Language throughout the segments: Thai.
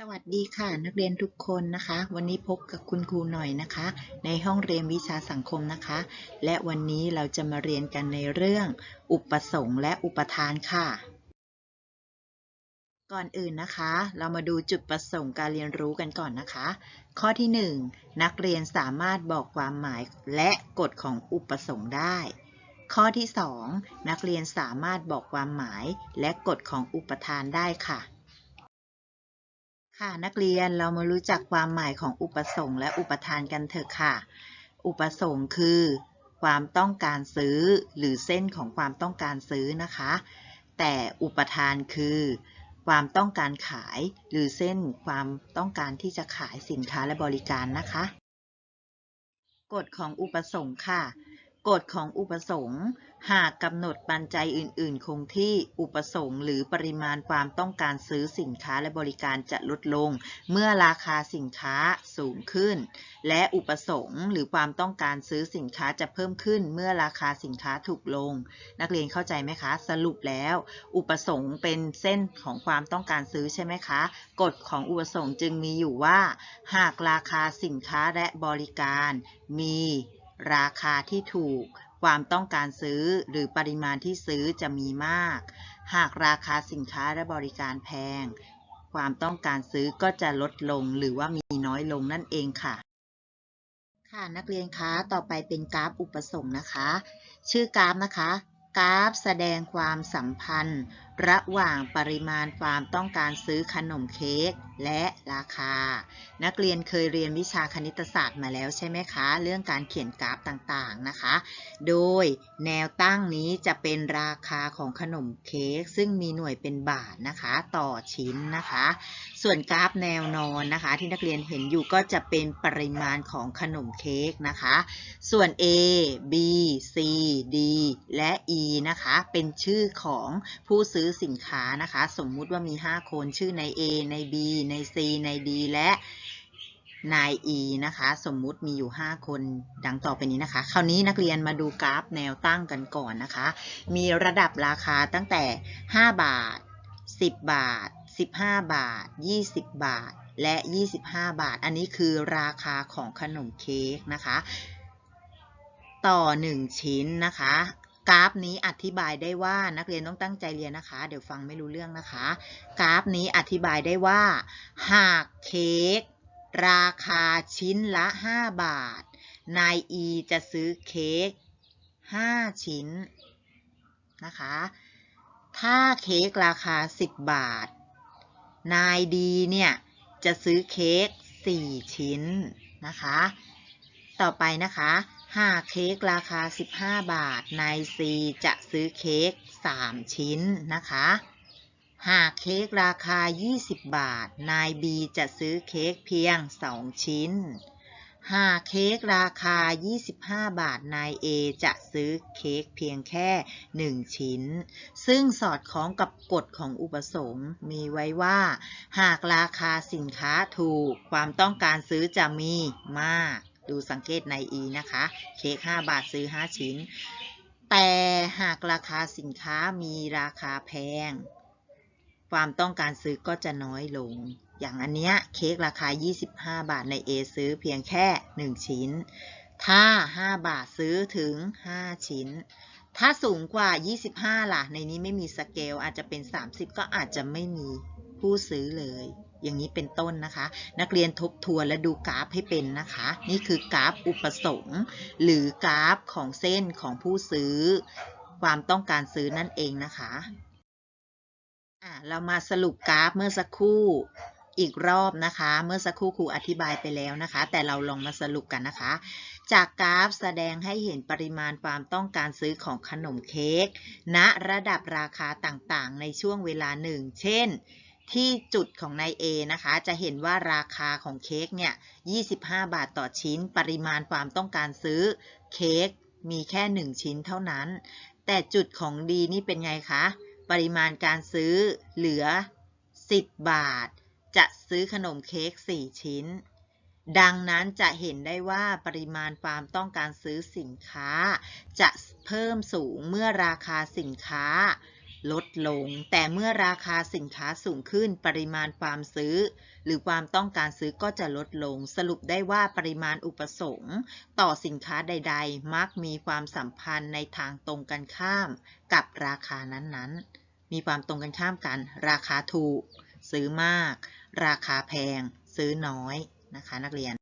สวัสดีค่ะ นักเรียนทุกคนนะคะ วันนี้พบกับคุณครูหน่อยนะคะ ในห้องเรียนวิชาสังคมนะคะ และวันนี้เราจะมาเรียนกันในเรื่อง อุปสงค์และอุปทานค่ะ ก่อนอื่นนะคะ เรามาดูจุดประสงค์การเรียนรู้กันก่อนนะคะ ข้อที่ 1 นักเรียนสามารถบอกความหมายและกฎของอุปสงค์ได้ ข้อที่ 2 นักเรียนสามารถบอกความหมายและกฎของอุปทานได้ค่ะ ค่ะนักเรียนเรามารู้จักความหมายของอุปสงค์และอุปทานกันเถอะค่ะ อุปสงค์คือ ความต้องการซื้อ หรือเส้นของความต้องการซื้อนะคะ แต่อุปทานคือ ความต้องการขาย หรือเส้นความต้องการที่จะขายสินค้าและบริการนะคะ กฎของอุปสงค์ค่ะ กฎของอุปสงค์หากกำหนดปัจจัยอื่น ๆ คงที่อุปสงค์หรือปริมาณความต้องการซื้อสินค้าและบริการจะลดลง เมื่อราคาสินค้าสูงขึ้น และอุปสงค์หรือความต้องการซื้อสินค้าจะเพิ่มขึ้น เมื่อราคาสินค้าถูกลง นักเรียนเข้าใจไหมคะ สรุปแล้ว อุปสงค์เป็นเส้นของความต้องการซื้อใช่ไหมคะ กฎของอุปสงค์จึงมีอยู่ว่า หากราคาสินค้าและบริการ มี ราคาที่ถูก ความต้องการซื้อหรือปริมาณที่ซื้อจะมีมาก หากราคาสินค้าและบริการแพง ความต้องการซื้อก็จะลดลงหรือว่ามีน้อยลงนั่นเองค่ะ ค่ะนักเรียนคะต่อไปเป็นกราฟอุปสงค์นะคะ ชื่อกราฟนะคะกราฟแสดงความสัมพันธ์ ระหว่างปริมาณความต้องการซื้อขนมเค้ก และราคา นักเรียนเคยเรียนวิชาคณิตศาสตร์มาแล้วใช่ไหมคะ เรื่องการเขียนกราฟต่างๆนะคะ โดยแนวตั้งนี้จะเป็นราคาของขนมเค้กซึ่งมีหน่วยเป็นบาทนะคะ ต่อชิ้นนะคะ ส่วนกราฟแนวนอนนะคะ ที่นักเรียนเห็นอยู่ก็จะเป็นปริมาณของขนมเค้กนะคะ ส่วน A B C D และ E นะคะ เป็นชื่อของผู้ซื้อสินค้านะคะ สมมุติว่ามี 5 คนชื่อใน A ใน B ใน C ใน D และนาย E นะคะ สมมุติมีอยู่ 5 คนดังต่อไปนี้นะคะ คราวนี้นักเรียนมาดูกราฟแนวตั้งกันก่อนนะคะ มีระดับราคาตั้งแต่ 5 บาท 10 บาท 15 บาท 20 บาท และ 25 บาท อันนี้คือราคาของขนมเค้กนะคะ ต่อ 1 ชิ้นนะคะ กราฟนี้อธิบายได้ว่านักเรียนต้องตั้งใจเรียนนะคะ เดี๋ยวฟังไม่รู้เรื่องนะคะ กราฟนี้อธิบายได้ว่า หากเค้กราคาชิ้นละ 5 บาท นาย E จะซื้อเค้ก5 ชิ้นนะคะ ถ้าเค้กราคา 10 บาท นายดีเนี่ยจะซื้อเค้ก4 ชิ้นนะคะ ต่อไปนะคะ หากเค้กราคา 15 บาท นายซีจะซื้อเค้ก 3 ชิ้นนะคะ หากเค้กราคา 20 บาท นายบีจะซื้อเค้กเพียง 2 ชิ้น หากเค้กราคา 25 บาท นาย A จะซื้อเค้กเพียงแค่ 1 ชิ้น ซึ่งสอดคล้องกับกฎของอุปสงค์มีไว้ว่า หากราคาสินค้าถูก ความต้องการซื้อจะมีมาก ดูสังเกตใน E นะคะ เค้ก5บาทซื้อ 5 ชิ้น แต่หากราคาสินค้ามีราคาแพง ความต้องการซื้อก็จะน้อยลง อย่างอันเนี้ยเค้กราคา 25 บาทใน A ซื้อเพียงแค่ 1 ชิ้น ถ้า 5 บาทซื้อถึง 5 ชิ้นถ้าสูงกว่า 25 ล่ะ ในนี้ไม่มีสเกล อาจจะเป็น 30 ก็อาจจะไม่มีผู้ซื้อเลย อย่างนี้เป็นต้นนะคะ นักเรียนทบทวนและดูกราฟให้เป็นนะคะ นี่คือกราฟอุปสงค์หรือกราฟของเส้นของผู้ซื้อ ความต้องการซื้อนั่นเองนะคะะเรามาสรุปกราฟเมื่อสักครู่อีกรอบนะคะ เมื่อสักครู่ครูอธิบายไปแล้วนะคะ แต่เราลองมาสรุปกันนะคะ จากกราฟแสดงให้เห็นปริมาณความต้องการซื้อของขนมเค้กณระดับราคาต่างๆ ในช่วงเวลาหนึ่ง เช่น ที่จุดของนาย A นะคะ จะเห็นว่าราคาของเค้กเนี่ย 25 บาทต่อชิ้น ปริมาณความต้องการซื้อ เค้กมีแค่ 1 ชิ้นเท่านั้น แต่จุดของ D นี่เป็นไงคะ ปริมาณการซื้อเหลือ 10 บาท จะซื้อขนมเค้ก 4 ชิ้น ดังนั้นจะเห็นได้ว่าปริมาณความต้องการซื้อสินค้า จะเพิ่มสูงเมื่อราคาสินค้า ลดลง แต่เมื่อราคาสินค้าสูงขึ้นปริมาณความซื้อ หรือความต้องการซื้อก็จะลดลง สรุปได้ว่าปริมาณอุปสงค์ต่อสินค้าใด ๆ มักมีความสัมพันธ์ในทางตรงกันข้าม กับราคานั้นๆ มีความตรงกันข้ามกัน ราคาถูก ซื้อมาก ราคาแพง ซื้อน้อยนะคะ นักเรียน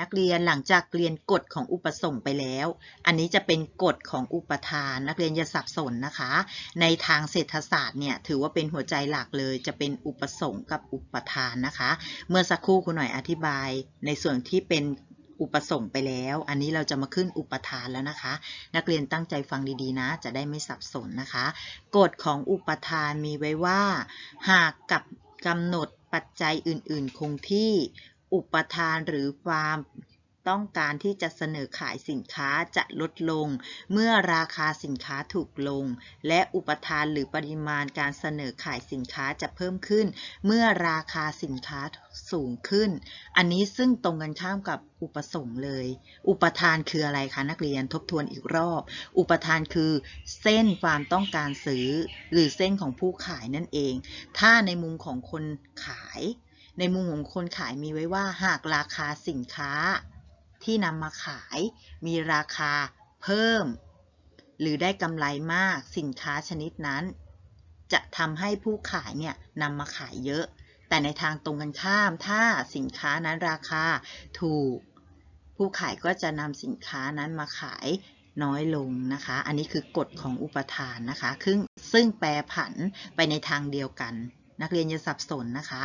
นักเรียนหลังจากเรียนกฎของอุปสงค์ไปแล้ว อันนี้จะเป็นกฎของอุปทาน นักเรียนอย่าสับสนนะคะ ในทางเศรษฐศาสตร์เนี่ยถือว่าเป็นหัวใจหลักเลย จะเป็นอุปสงค์กับอุปทานนะคะ เมื่อสักครู่คุณหน่อยอธิบาย ในส่วนที่เป็นอุปสงค์ไปแล้ว อันนี้เราจะมาขึ้นอุปทานแล้วนะคะ นักเรียนตั้งใจฟังดีๆนะ จะได้ไม่สับสนนะคะ กฎของอุปทานมีไว้ว่า หากกับกำหนดปัจจัยอื่น ๆ คงที่ อุปทานหรือความต้องการที่จะเสนอขายสินค้าจะลดลง เมื่อราคาสินค้าถูกลง และอุปทานหรือปริมาณการเสนอขายสินค้าจะเพิ่มขึ้น เมื่อราคาสินค้าสูงขึ้น อันนี้ซึ่งตรงกันข้ามกับอุปสงค์เลย อุปทานคืออะไรคะนักเรียนทบทวนอีกรอบ อุปทานคือ เส้นความต้องการซื้อ หรือเส้นของผู้ขายนั่นเอง ถ้าในมุมของคนขาย ในมุมของคนขายมีไว้ว่าหากราคาสินค้าที่นำมาขายมีราคาเพิ่ม หรือได้กำไรมากสินค้าชนิดนั้น จะทำให้ผู้ขายเนี่ยนำมาขายเยอะ แต่ในทางตรงกันข้ามถ้าสินค้านั้นราคาถูก ผู้ขายก็จะนำสินค้านั้นมาขายน้อยลงนะคะ อันนี้คือกฎของอุปทานนะคะซึ่งซึ่งแปรผันไปในทางเดียวกัน นักเรียนอย่าสับสนนะคะ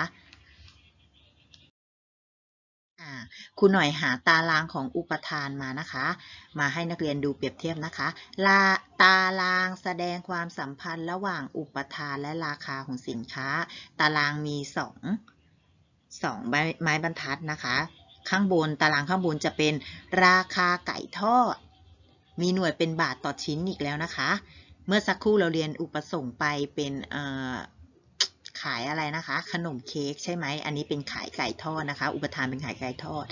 ครูหน่อยหาตารางของอุปทานมานะคะ มาให้นักเรียนดูเปรียบเทียบนะคะลาตารางแสดงความสัมพันธ์ระหว่างอุปทานและราคาของสินค้า ตารางมีสองสองไม้ไม้บรรทัดนะคะ ข้างบนตารางข้างบนจะเป็นราคาไก่ทอด มีหน่วยเป็นบาทต่อชิ้นอีกแล้วนะคะ เมื่อสักครู่เราเรียนอุปสงค์ไปเป็นเอ่อ ขายอะไรนะคะ ขนมเค้กใช่ไหม อันนี้เป็นขายไก่ทอดนะคะ อุปทานเป็นขายไก่ทอด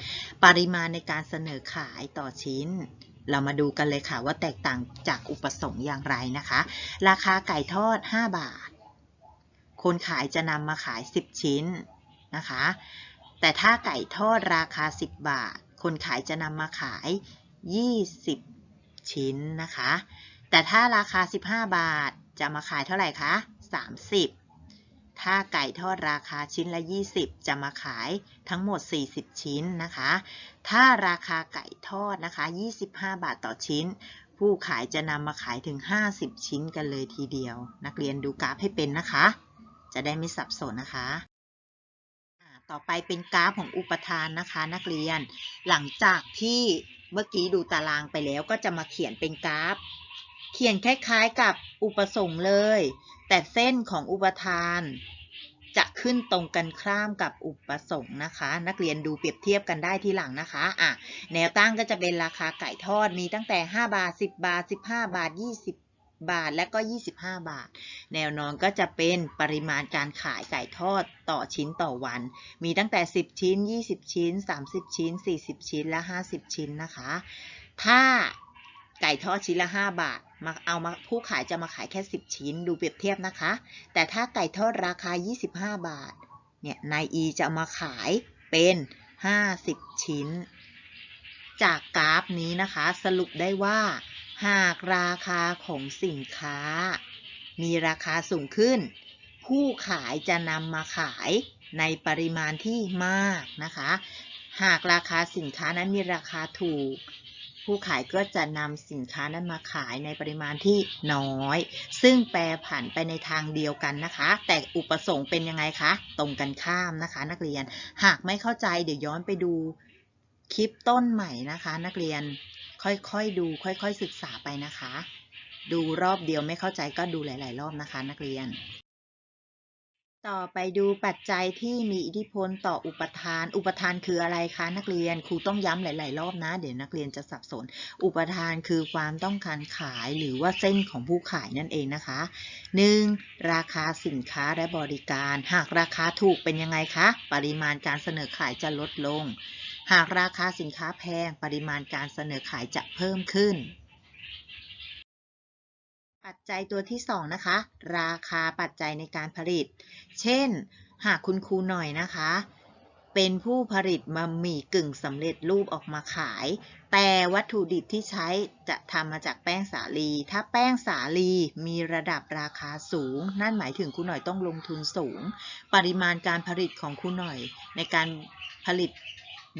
ปริมาณในการเสนอขายต่อชิ้น เรามาดูกันเลยค่ะว่าแตกต่างจากอุปสงค์อย่างไรนะคะ ราคาไก่ทอด 5 บาท คนขายจะนำมาขาย 10 ชิ้นนะคะ แต่ถ้าไก่ทอดราคา 10 บาท คนขายจะนำมาขาย 20 ชิ้นนะคะ แต่ถ้าราคา 15 บาทจะมาขายเท่าไหร่คะ30 ถ้าไก่ทอดราคาชิ้นละ 20 จะมาขายทั้งหมด 40 ชิ้นนะคะ ถ้าราคาไก่ทอดนะคะ 25 บาทต่อชิ้น ผู้ขายจะนำมาขายถึง 50 ชิ้นกันเลยทีเดียว นักเรียนดูกราฟให้เป็นนะคะ จะได้ไม่สับสนนะคะต่อไปเป็นกราฟของอุปทานนะคะนักเรียน หลังจากที่เมื่อกี้ดูตารางไปแล้วก็จะมาเขียนเป็นกราฟ เขียนคล้ายๆกับอุปสงค์เลย แต่เส้นของอุปทาน จะขึ้นตรงกันข้ามกับอุปสงค์นะคะ นักเรียนดูเปรียบเทียบกันได้ที่หลังนะคะอะแนวตั้งก็จะเป็นราคาไก่ทอดมีตั้งแต่ 5 บาท 10 บาท 15 บาท 20บาทและก็ 25 บาท แนวนอนก็จะเป็นปริมาณการขายไก่ทอดต่อชิ้นต่อวัน มีตั้งแต่ 10 ชิ้น 20 ชิ้น 30 ชิ้น 40 ชิ้นและ 50 ชิ้นนะคะ ถ้าไก่ทอดชิ้นละ 5 บาท มาเอามาผู้ขายจะมาขายแค่ 10 ชิ้นดูเปรียบเทียบนะคะ แต่ถ้าไก่ทอดราคา 25 บาท เนี่ยนายอีจะมาขายเป็น 50 ชิ้น จากกราฟนี้นะคะ สรุปได้ว่า หากราคาของสินค้า มีราคาสูงขึ้น ผู้ขายจะนำมาขายในปริมาณที่มากนะคะ หากราคาสินค้านั้นมีราคาถูก ผู้ขายก็จะนำสินค้านั้นมาขายในปริมาณที่น้อย ซึ่งแปรผันไปในทางเดียวกันนะคะ แต่อุปสงค์เป็นยังไงคะ ตรงกันข้ามนะคะ นักเรียน หากไม่เข้าใจเดี๋ยวย้อนไปดูคลิปต้นใหม่นะคะ นักเรียนค่อยๆดู ค่อยๆศึกษาไปนะคะ ดูรอบเดียวไม่เข้าใจก็ดูหลาย ๆ รอบนะคะ นักเรียน ต่อไปดูปัจจัยที่มีอิทธิพลต่ออุปทาน อุปทานคืออะไรคะนักเรียน ครูต้องย้ำหลาย ๆ รอบนะ เดี๋ยวนักเรียนจะสับสน อุปทานคือความต้องการขายหรือว่าเส้นของผู้ขายนั่นเองนะคะ 1. ราคาสินค้าและบริการ หากราคาถูกเป็นยังไงคะ ปริมาณการเสนอขายจะลดลง หากราคาสินค้าแพง ปริมาณการเสนอขายจะเพิ่มขึ้น ปัจจัยตัวที่สองนะคะ ราคาปัจจัยในการผลิต เช่น หากคุณครูหน่อยนะคะ เป็นผู้ผลิตบะหมี่กึ่งสำเร็จรูปออกมาขาย แต่วัตถุดิบที่ใช้จะทำมาจากแป้งสาลี ถ้าแป้งสาลีมีระดับราคาสูง นั่นหมายถึงครูหน่อยต้องลงทุนสูง ปริมาณการผลิตของครูหน่อย ในการผลิต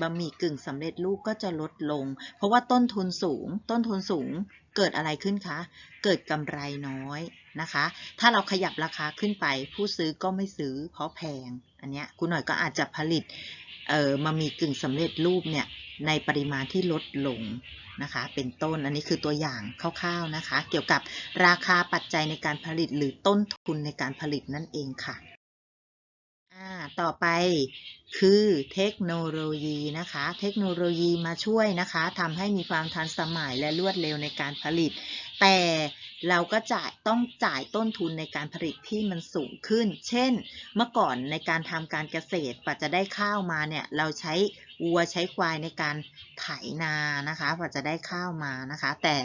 บะหมี่กึ่งสำเร็จรูปก็จะลดลง เพราะว่าต้นทุนสูง ต้นทุนสูง เกิดอะไรขึ้นคะ เกิดกำไรน้อยนะคะ ถ้าเราขยับราคาขึ้นไป ผู้ซื้อก็ไม่ซื้อเพราะแพง อันเนี้ยคุณหน่อยก็อาจจะผลิตเอ่อมามีกึ่งสำเร็จรูปเนี่ยในปริมาณที่ลดลงนะคะ เป็นต้นอันนี้คือตัวอย่างคร่าวๆนะคะ เกี่ยวกับราคาปัจจัยในการผลิตหรือต้นทุนในการผลิตนั่นเองค่ะ ต่อไปคือเทคโนโลยีนะคะ เทคโนโลยีมาช่วยนะคะทำให้มีความทันสมัยและรวดเร็วในการผลิต แต่เราก็จ่ายต้องจ่ายต้นทุนในการผลิตที่มันสูงขึ้น เช่น เมื่อก่อนในการทำการเกษตรกว่าจะได้ข้าวมาเนี่ย เราใช้วัวใช้ควายในการไถนานะคะกว่าจะได้ข้าวมานะคะ แต่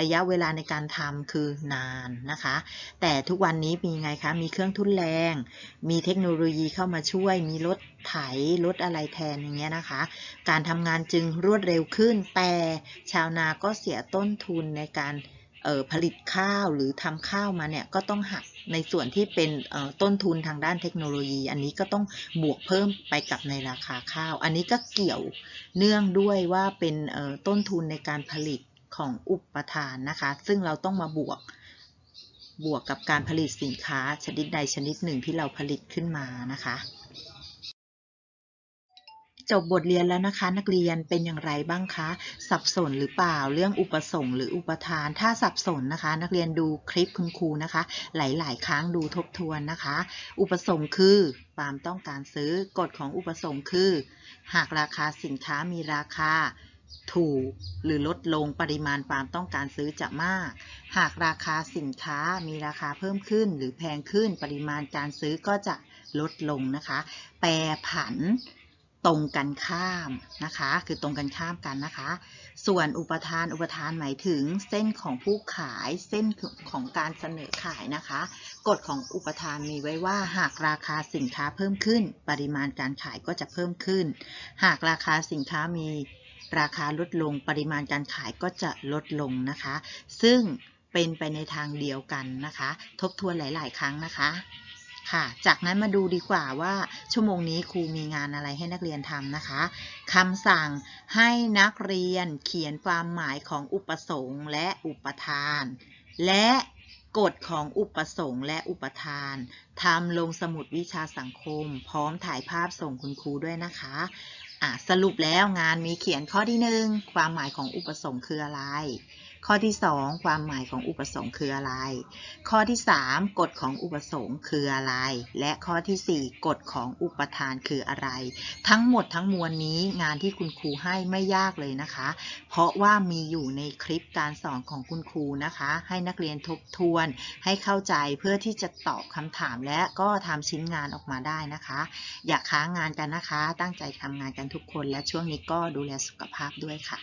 ระยะเวลาในการทำคือนานนะคะ แต่ทุกวันนี้มีไงคะ มีเครื่องทุนแรง มีเทคโนโลยีเข้ามาช่วย มีรถไถรถอะไรแทนอย่างเงี้ยนะคะ การทำงานจึงรวดเร็วขึ้น แต่ชาวนาก็เสียต้นทุนในการผลิตข้าวหรือทำข้าวมาเนี่ยก็ต้องหักในส่วนที่เป็นต้นทุนทางด้านเทคโนโลยี อันนี้ก็ต้องบวกเพิ่มไปกับในราคาข้าว อันนี้ก็เกี่ยวเนื่องด้วยว่าเป็นต้นทุนในการผลิต ของอุปทานนะคะ ซึ่งเราต้องมาบวกบวกกับการผลิตสินค้าชนิดใดชนิดหนึ่งที่เราผลิตขึ้นมานะคะ จบบทเรียนแล้วนะคะ นักเรียนเป็นอย่างไรบ้างคะ สับสนหรือเปล่าเรื่องอุปสงค์หรืออุปทาน ถ้าสับสนนะคะ นักเรียนดูคลิปคุณครูนะคะ หลาย ๆ ครั้งดูทบทวนนะคะ อุปสงค์คือความต้องการซื้อกฎของอุปสงค์คือ หากราคาสินค้ามีราคา ถูก หรือลดลงปริมาณความต้องการซื้อจะมาก หากราคาสินค้ามีราคาเพิ่มขึ้น หรือแพงขึ้นปริมาณการซื้อก็จะลดลงนะคะ แปรผันตรงกันข้ามนะคะ คือตรงกันข้ามกันนะคะ ส่วนอุปทานอุปทานหมายถึงเส้นของผู้ขายเส้นของการเสนอขายนะคะ กฎของอุปทานมีไว้ว่าหากราคาสินค้าเพิ่มขึ้น ปริมาณการขายก็จะเพิ่มขึ้น หากราคาสินค้ามี ราคาลดลงปริมาณการขายก็จะลดลงนะคะ ซึ่งเป็นไปในทางเดียวกันนะคะ ทบทวนหลาย ๆ ครั้งนะคะค่ะ จากนั้นมาดูดีกว่าว่าชั่วโมงนี้ครูมีงานอะไรให้นักเรียนทำนะคะคำสั่งให้นักเรียนเขียนความหมายของอุปสงค์และอุปทาน และกฎของอุปสงค์และอุปทานทำลงสมุดวิชาสังคม พร้อมถ่ายภาพส่งคุณครูด้วยนะคะ สรุปแล้วงานมีเขียนข้อที่หนึ่งความหมายของอุปสงค์คืออะไร ข้อที่ 2 ความหมายของอุปสงค์คืออะไร ข้อที่ 3 กฎของอุปสงค์คืออะไร และข้อทีสี่ 4 กฎของอุปทานคืออะไร ทั้งหมดทั้งมวลนี้งานที่คุณครูให้ไม่ยากเลยนะคะ เพราะว่ามีอยู่ในคลิปการสอนของคุณครูนะคะ ให้นักเรียนทบทวน ให้เข้าใจเพื่อที่จะตอบคำถามและก็ทำชิ้นงานออกมาได้นะคะ อย่าค้างงานกันนะคะ ตั้งใจทำงานกันทุกคนและช่วงนี้ก็ดูแลสุขภาพด้วยค่ะ